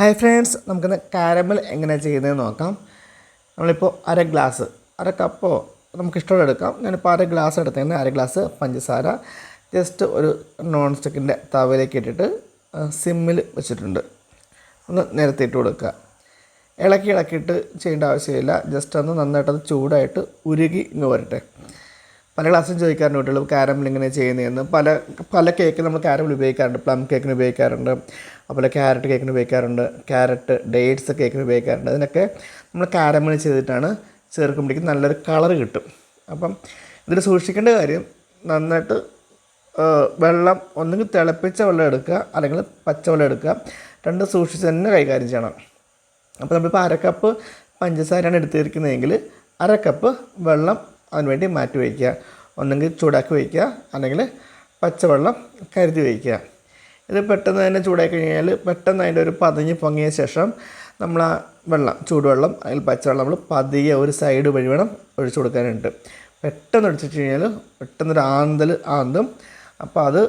Hi friends നമുക്കിന്ന് caramel എങ്ങനെ ചെയ്യുന്നതെന്ന് നോക്കാം. നമ്മളിപ്പോൾ അര ഗ്ലാസ് അര കപ്പോ നമുക്ക് ഇഷ്ടമുള്ള എടുക്കാം. ഞാനിപ്പോൾ അര ഗ്ലാസ് എടുത്തതിന് അര ഗ്ലാസ് പഞ്ചസാര. ജസ്റ്റ് ഒരു നോൺ സ്റ്റിക്കിന്റെ തവയിലേക്ക് ഇട്ടിട്ട് സിമ്മിൽ വെച്ചിട്ടുണ്ട്. ഒന്ന് നിരത്തിയിട്ട് കൊടുക്കുക. ഇളക്കി ഇളക്കിയിട്ട് ചെയ്യേണ്ട ആവശ്യമില്ല. ജസ്റ്റ് ഒന്ന് നന്നായിട്ടത് ചൂടായിട്ട് ഉരുകി ഇങ്ങ് വരട്ടെ. പല ക്ലാസ്സും ചോദിക്കാറുണ്ട് കുട്ടികൾ കാരമൽ ഇങ്ങനെ ചെയ്യുന്നതെന്ന്? പല പല കേക്ക് നമ്മൾ കാരമൽ ഉപയോഗിക്കാറുണ്ട്. പ്ലം കേക്കിന് ഉപയോഗിക്കാറുണ്ട്. അതുപോലെ ക്യാരറ്റ് കേക്കിന് ഉപയോഗിക്കാറുണ്ട്. ക്യാരറ്റ് ഡേറ്റ്സ് കേക്കിന് ഉപയോഗിക്കാറുണ്ട്. അതിനൊക്കെ നമ്മൾ കാരമൽ ചെയ്തിട്ടാണ് ചേർക്കുമ്പോഴേക്കും നല്ലൊരു കളർ കിട്ടും. അപ്പം ഇതിൽ സൂക്ഷിക്കേണ്ട കാര്യം നന്നായിട്ട് വെള്ളം ഒന്നുകിൽ തിളപ്പിച്ച വെള്ളം എടുക്കുക അല്ലെങ്കിൽ പച്ചവെള്ളം എടുക്കുക. രണ്ട് സൂക്ഷിച്ച് തന്നെ കൈകാര്യം ചെയ്യണം. അപ്പോൾ നമ്മളിപ്പോൾ അരക്കപ്പ് കപ്പ് പഞ്ചസാരയാണ് എടുത്തിരിക്കുന്നതെങ്കിൽ അരക്കപ്പ് കപ്പ് വെള്ളം അതിന് വേണ്ടി മാറ്റി വയ്ക്കുക. ഒന്നെങ്കിൽ ചൂടാക്കി വയ്ക്കുക അല്ലെങ്കിൽ പച്ചവെള്ളം കരുതി വയ്ക്കുക. ഇത് പെട്ടെന്ന് തന്നെ ചൂടാക്കി കഴിഞ്ഞാൽ പെട്ടെന്ന് അതിന്റെ ഒരു പതഞ്ഞ് പൊങ്ങിയ ശേഷം നമ്മൾ ആ വെള്ളം ചൂടുവെള്ളം അതിൽ പച്ചവെള്ളം നമ്മൾ പതിയെ ഒരു സൈഡ് വഴി വേണം ഒഴിച്ചു കൊടുക്കാനുണ്ട്. പെട്ടെന്ന് ഒഴിച്ചിട്ട് കഴിഞ്ഞാൽ പെട്ടെന്നൊരു ആന്തൽ ആന്തും. അപ്പോൾ അത്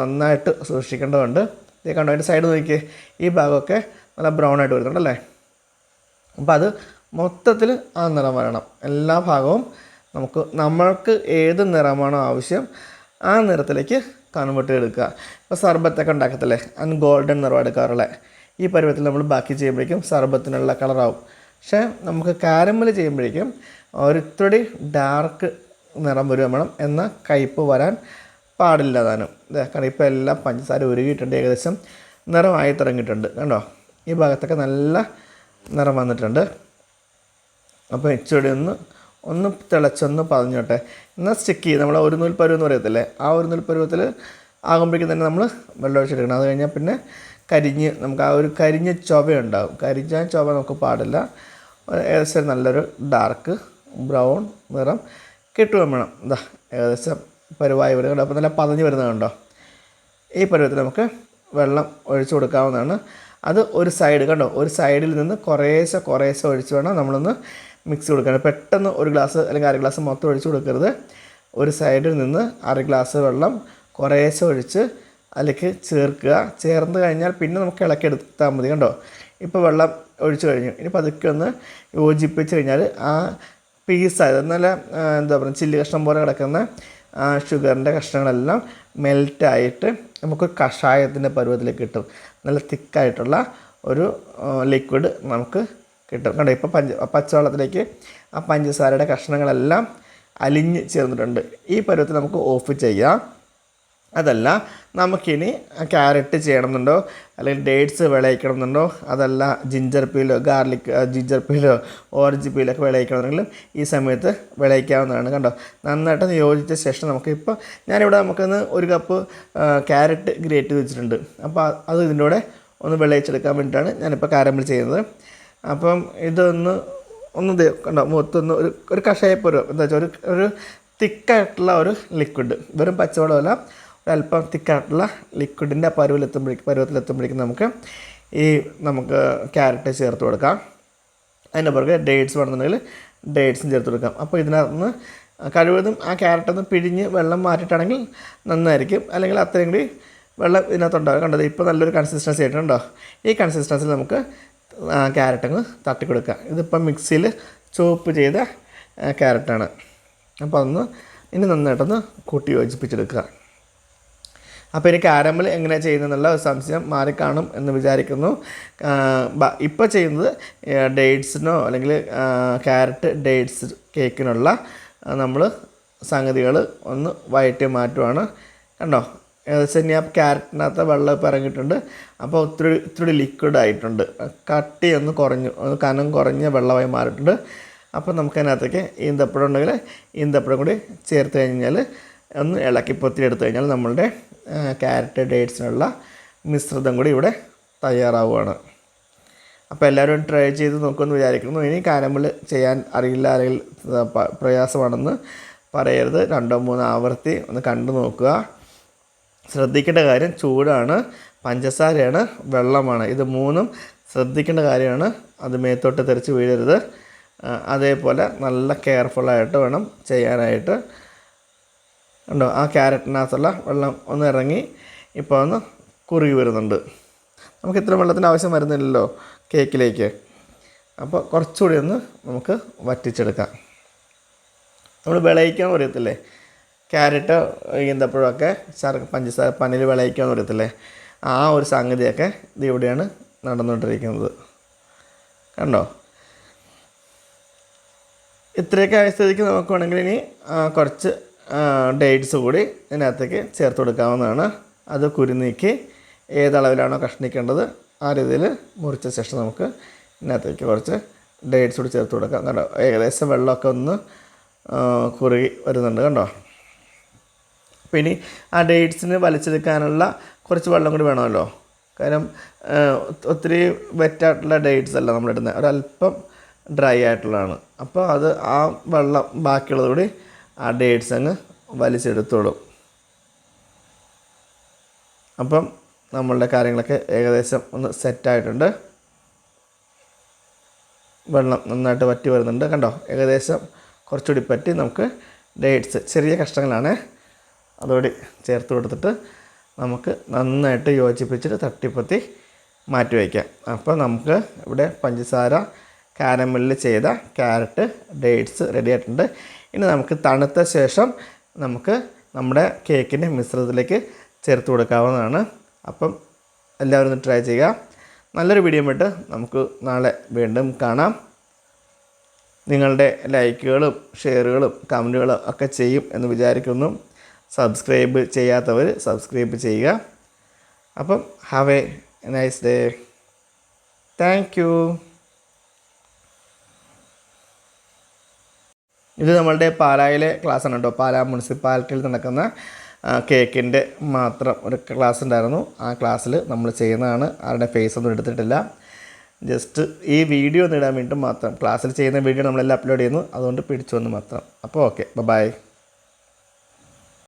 നന്നായിട്ട് സൂക്ഷിക്കേണ്ടതുണ്ട്. ഇത് കണ്ടോ അതിന്റെ സൈഡ് നോക്കിയേ. ഈ ഭാഗമൊക്കെ നല്ല ബ്രൗൺ ആയിട്ട് വരുന്നുണ്ടല്ലേ അപ്പോൾ അത് മൊത്തത്തിൽ ആ നിറം വരണം. എല്ലാ ഭാഗവും നമുക്ക് നമ്മൾക്ക് ഏത് നിറമാണോ ആവശ്യം ആ നിറത്തിലേക്ക് കൺവേർട്ട് എടുക്കുക. ഇപ്പോൾ സർബത്തൊക്കെ ഉണ്ടാക്കത്തില്ലേ? അതിന് ഗോൾഡൻ നിറം എടുക്കാറുള്ളത് ഈ പരുവത്തിൽ നമ്മൾ ബാക്കി ചെയ്യുമ്പോഴേക്കും സർബത്തിനുള്ള കളറാവും പക്ഷേ നമുക്ക് കാരമൽ ചെയ്യുമ്പോഴേക്കും ഒരിത്തിരി ഡാർക്ക് നിറം വരും വേണം എന്ന കയ്പ്പ് വരാൻ പാടില്ല താനും. കാരണം ഇപ്പോൾ എല്ലാം പഞ്ചസാര ഉരുകിയിട്ടുണ്ട് ഏകദേശം. നിറമായി തുടങ്ങിയിട്ടുണ്ട്. കണ്ടോ ഈ ഭാഗത്തൊക്കെ നല്ല നിറം വന്നിട്ടുണ്ട്. അപ്പോൾ ഇച്ചിരി ഒന്ന് ഒന്ന് തിളച്ചൊന്ന് പതഞ്ഞോട്ടെ. എന്നാൽ സ്റ്റിക്ക് ചെയ്ത് നമ്മൾ ഒരു നൂൽ പരുവം എന്ന് പറയത്തില്ലേ? ആ ഒരു നൂൽ പരുവത്തിൽ ആകുമ്പോഴേക്കും തന്നെ നമ്മൾ വെള്ളം ഒഴിച്ചെടുക്കണം അത് കഴിഞ്ഞാൽ പിന്നെ കരിഞ്ഞ് നമുക്ക് ആ ഒരു കരിഞ്ഞ ചൊവയുണ്ടാവും. കരിഞ്ഞ ചുവ നമുക്ക് പാടില്ല. ഏകദേശം നല്ലൊരു ഡാർക്ക് ബ്രൗൺ നിറം കിട്ടുകയും വേണം. എന്താ ഏകദേശം പരുവായി വരുന്നുണ്ട്. അപ്പോൾ നല്ല പതഞ്ഞ് വരുന്നത് കണ്ടോ? ഈ പരുവത്തിൽ നമുക്ക് വെള്ളം ഒഴിച്ചു കൊടുക്കാവുന്നതാണ്. അത് ഒരു സൈഡ് കണ്ടോ? ഒരു സൈഡിൽ നിന്ന് കുറേശ്ശെ കുറേശ്ശെ ഒഴിച്ച് വേണം നമ്മളൊന്ന് മിക്സ് കൊടുക്കണം പെട്ടെന്ന് ഒരു ഗ്ലാസ് അല്ലെങ്കിൽ അര ഗ്ലാസ് മൊത്തം ഒഴിച്ച് കൊടുക്കരുത്. ഒരു സൈഡിൽ നിന്ന് അര ഗ്ലാസ് വെള്ളം കുറേശ്ശെ ഒഴിച്ച് അതിലേക്ക് ചേർക്കുക. ചേർന്ന് കഴിഞ്ഞാൽ പിന്നെ നമുക്ക് ഇളക്കിയെടുത്താൽ മതി കണ്ടോ? ഇപ്പോൾ വെള്ളം ഒഴിച്ചു കഴിഞ്ഞു. ഇനി പതുക്കെ ഒന്ന് യോജിപ്പിച്ച് കഴിഞ്ഞാൽ ആ പീസായത് നല്ല എന്താ പറയുക ചില്ലി കഷ്ണം പോലെ കിടക്കുന്ന ഷുഗറിന്റെ കഷ്ണങ്ങളെല്ലാം മെൽറ്റായിട്ട് നമുക്ക് കഷായത്തിന്റെ പരുവത്തിലേക്ക് കിട്ടും. നല്ല തിക്കായിട്ടുള്ള ഒരു ലിക്വിഡ് നമുക്ക് കിട്ടും. കണ്ടോ ഇപ്പോൾ പഞ്ച പച്ചവെള്ളത്തിലേക്ക് ആ പഞ്ചസാരയുടെ കഷ്ണങ്ങളെല്ലാം അലിഞ്ഞ് ചേർന്നിട്ടുണ്ട്. ഈ പരുവത്തിൽ നമുക്ക് ഓഫ് ചെയ്യാം. അതല്ല നമുക്കിനി ക്യാരറ്റ് ചെയ്യണമെന്നുണ്ടോ? അല്ലെങ്കിൽ ഡേറ്റ്സ് വിളയിക്കണമെന്നുണ്ടോ? അതല്ല ജിഞ്ചർ പീലോ ഗാർലിക് ജിഞ്ചർ പീലോ ഓറഞ്ച് പീലൊക്കെ വിളയിക്കണമെന്നുണ്ടെങ്കിലും ഈ സമയത്ത് വിളയിക്കാവുന്നതാണ്. കണ്ടോ നന്നായിട്ട് യോജിച്ച ശേഷം നമുക്കിപ്പോൾ ഞാനിവിടെ നമുക്കൊന്ന് ഒരു കപ്പ് ക്യാരറ്റ് ഗ്രേറ്റ് വെച്ചിട്ടുണ്ട് അപ്പോൾ അത് ഇതിന്റെ കൂടെ ഒന്ന് വിളയിച്ചെടുക്കാൻ വേണ്ടിയിട്ടാണ് ഞാനിപ്പോൾ കാരമ്പിൾ ചെയ്യുന്നത്. അപ്പം ഇതൊന്ന് ഒന്ന് കണ്ടോ മുഖത്തൊന്ന് ഒരു ഒരു കഷായപ്പുരം എന്താ വെച്ചാൽ ഒരു ഒരു തിക്കായിട്ടുള്ള ഒരു ലിക്വിഡ് വെറും പച്ചവെള്ളമല്ല ഒരല്പം തിക്കായിട്ടുള്ള ലിക്വിഡിന്റെ പരുവത്തിലെത്തുമ്പോഴേക്കും പരുവത്തിലെത്തുമ്പോഴേക്കും നമുക്ക് ഈ നമുക്ക് ക്യാരറ്റ് ചേർത്ത് കൊടുക്കാം. അതിന്റെ പുറകെ ഡേറ്റ്സ് വേണമെന്നുണ്ടെങ്കിൽ ഡേറ്റ്സും ചേർത്ത് കൊടുക്കാം. അപ്പോൾ ഇതിനകത്തുനിന്ന് കഴിവതും ആ ക്യാരറ്റ് ഒന്ന് പിഴിഞ്ഞ് വെള്ളം മാറ്റിയിട്ടാണെങ്കിൽ നന്നായിരിക്കും. അല്ലെങ്കിൽ അത്രയും കൂടി വെള്ളം ഇതിനകത്തുണ്ടാകും. കണ്ടത് ഇപ്പോൾ നല്ലൊരു കൺസിസ്റ്റൻസി ആയിട്ടുണ്ടോ ഈ കൺസിസ്റ്റൻസിൽ നമുക്ക് ക്യാരറ്റ് അങ്ങ് തട്ടി കൊടുക്കുക ഇതിപ്പം മിക്സിയിൽ ചോപ്പ് ചെയ്ത ക്യാരറ്റാണ് അപ്പോൾ അതൊന്ന് ഇനി നന്നായിട്ടൊന്ന് കൂട്ടി യോജിപ്പിച്ചെടുക്കുക. അപ്പോൾ ഇനി കാരമൽ എങ്ങനെ ചെയ്യുന്നതെന്നുള്ള ഒരു സംശയം മാറിക്കാണും എന്ന് വിചാരിക്കുന്നു. ഇപ്പോൾ ചെയ്യുന്നത് ഡേറ്റ്സിനോ അല്ലെങ്കിൽ ക്യാരറ്റ് ഡേറ്റ്സ് കേക്കിനുള്ള നമ്മൾ സംഗതികൾ ഒന്ന് വയറ്റി മാറ്റുവാണ്. കണ്ടോ? ഏകദേശം ഇനി ആ ക്യാരറ്റിനകത്ത് ഇറങ്ങിയിട്ടുണ്ട്. അപ്പോൾ ഒത്തിരി ഇത്തിരി ലിക്വിഡ് ആയിട്ടുണ്ട്. കട്ടി ഒന്ന് കുറഞ്ഞു കനം കുറഞ്ഞ വെള്ളമായി മാറിയിട്ടുണ്ട്. അപ്പോൾ നമുക്ക് അതിനകത്തേക്ക് ഈന്തപ്പഴം ഉണ്ടെങ്കിൽ ഈന്തപ്പഴം കൂടി ചേർത്ത് കഴിഞ്ഞാൽ ഒന്ന് ഇളക്കി എടുത്തു കഴിഞ്ഞാൽ നമ്മളുടെ ക്യാരറ്റ് ഡേറ്റ്സിനുള്ള മിശ്രിതം കൂടി ഇവിടെ തയ്യാറാവുകയാണ്. അപ്പോൾ എല്ലാവരും ട്രൈ ചെയ്ത് നോക്കുമെന്ന് വിചാരിക്കുന്നു. ഇനി കാരമൽ ചെയ്യാൻ അറിയില്ല അല്ലെങ്കിൽ പ്രയാസമാണെന്ന് പറയരുത്. രണ്ടോ മൂന്നോ ആവർത്തി ഒന്ന് കണ്ടു നോക്കുക. ശ്രദ്ധിക്കേണ്ട കാര്യം ചൂടാണ് പഞ്ചസാരയാണ് വെള്ളമാണ്. ഇത് മൂന്നും ശ്രദ്ധിക്കേണ്ട കാര്യമാണ്. അത് മേത്തോട്ട് തെറിച്ച് വീഴരുത്. അതേപോലെ നല്ല കെയർഫുള്ളായിട്ട് വേണം ചെയ്യാനായിട്ട്. ഉണ്ടോ ആ ക്യാരറ്റിനകത്തുള്ള വെള്ളം ഒന്ന് ഇറങ്ങി ഇപ്പോൾ ഒന്ന് കുറുകി വരുന്നുണ്ട്. നമുക്ക് ഇത്ര വെള്ളത്തിന്റെ ആവശ്യം വരുന്നില്ലല്ലോ കേക്കിലേക്ക്. അപ്പോൾ കുറച്ചുകൂടി ഒന്ന് നമുക്ക് വറ്റിച്ചെടുക്കാം. നമ്മൾ വിളയിക്കാൻ പറയത്തില്ലേ? ക്യാരറ്റ് ഈന്തപ്പഴമൊക്കെ ചർക്ക പഞ്ചസാര പനിൽ വിളയിക്കാൻ വരത്തില്ലേ? ആ ഒരു സംഗതിയൊക്കെ ഇത് ഇവിടെയാണ് നടന്നുകൊണ്ടിരിക്കുന്നത്. കണ്ടോ? ഇത്രയൊക്കെ ആയ സ്ഥിതിക്ക് നമുക്ക് വേണമെങ്കിൽ ഇനി കുറച്ച് ഡേറ്റ്സ് കൂടി ഇതിനകത്തേക്ക് ചേർത്ത് കൊടുക്കാവുന്നതാണ്. അത് കുരുനീക്കി ഏതളവിലാണോ കഷ്ണിക്കേണ്ടത് ആ രീതിയിൽ മുറിച്ച ശേഷം നമുക്ക് ഇതിനകത്തേക്ക് കുറച്ച് ഡേറ്റ്സ് കൂടി ചേർത്ത് കൊടുക്കാം. കണ്ടോ? ഏകദേശം വെള്ളമൊക്കെ ഒന്ന് കുറുകി വരുന്നുണ്ട്. കണ്ടോ? അപ്പോൾ ഇനി ആ ഡേറ്റ്സിന് വലിച്ചെടുക്കാനുള്ള കുറച്ച് വെള്ളം കൂടി വേണമല്ലോ. കാരണം ഒത്തിരി വെറ്റായിട്ടുള്ള ഡേറ്റ്സ് അല്ല നമ്മളിടുന്നത് ഒരല്പം ഡ്രൈ ആയിട്ടുള്ളതാണ്. അപ്പോൾ അത് ആ വെള്ളം ബാക്കിയുള്ളത് കൂടി ആ ഡേറ്റ്സ് അങ്ങ് വലിച്ചെടുത്തോളും. അപ്പം നമ്മളുടെ കാര്യങ്ങളൊക്കെ ഏകദേശം ഒന്ന് സെറ്റായിട്ടുണ്ട് വെള്ളം നന്നായിട്ട് വറ്റി വരുന്നുണ്ട്. കണ്ടോ? ഏകദേശം കുറച്ചുകൂടി പറ്റി നമുക്ക് ഡേറ്റ്സ് ചെറിയ കഷ്ണങ്ങളാണ് അതോടെ ചേർത്ത് കൊടുത്തിട്ട് നമുക്ക് നന്നായിട്ട് യോജിപ്പിച്ചിട്ട് തട്ടിപ്പത്തി മാറ്റി വയ്ക്കാം. അപ്പോൾ നമുക്ക് ഇവിടെ പഞ്ചസാര കാരമലിൽ ചെയ്ത ക്യാരറ്റ് ഡേറ്റ്സ് റെഡി ആയിട്ടുണ്ട്. ഇനി നമുക്ക് തണുത്ത ശേഷം നമുക്ക് നമ്മുടെ കേക്കിന്റെ മിശ്രിതത്തിലേക്ക് ചേർത്ത് കൊടുക്കാവുന്നതാണ്. അപ്പം എല്ലാവരും ട്രൈ ചെയ്യുക. നല്ലൊരു വീഡിയോ ഇട്ട് നമുക്ക് നാളെ വീണ്ടും കാണാം. നിങ്ങളുടെ ലൈക്കുകളും ഷെയറുകളും കമന്റുകളും ഒക്കെ ചെയ്യും എന്ന് വിചാരിക്കുന്നു. സബ്സ്ക്രൈബ് ചെയ്യാത്തവർ സബ്സ്ക്രൈബ് ചെയ്യുക. അപ്പം have a nice day thank you ഇത് നമ്മളുടെ പാലായിലെ ക്ലാസ് ആണ് കേട്ടോ. പാലാ മുനിസിപ്പാലിറ്റിയിൽ നടക്കുന്ന കേക്കിന്റെ മാത്രം ഒരു ക്ലാസ് ഉണ്ടായിരുന്നു. ആ ക്ലാസ്സിൽ നമ്മൾ ചെയ്യുന്നതാണ്. ആരുടെ ഫേസ് ഒന്നും എടുത്തിട്ടില്ല. ജസ്റ്റ് ഈ വീഡിയോ ഒന്ന് ഇടാൻ വേണ്ടി മാത്രം. ക്ലാസ്സിൽ ചെയ്യുന്ന വീഡിയോ നമ്മളെല്ലാം അപ്ലോഡ് ചെയ്യുന്നു. അതുകൊണ്ട് പിടിച്ചു വന്ന് മാത്രം. അപ്പോൾ ഓക്കെ ബൈ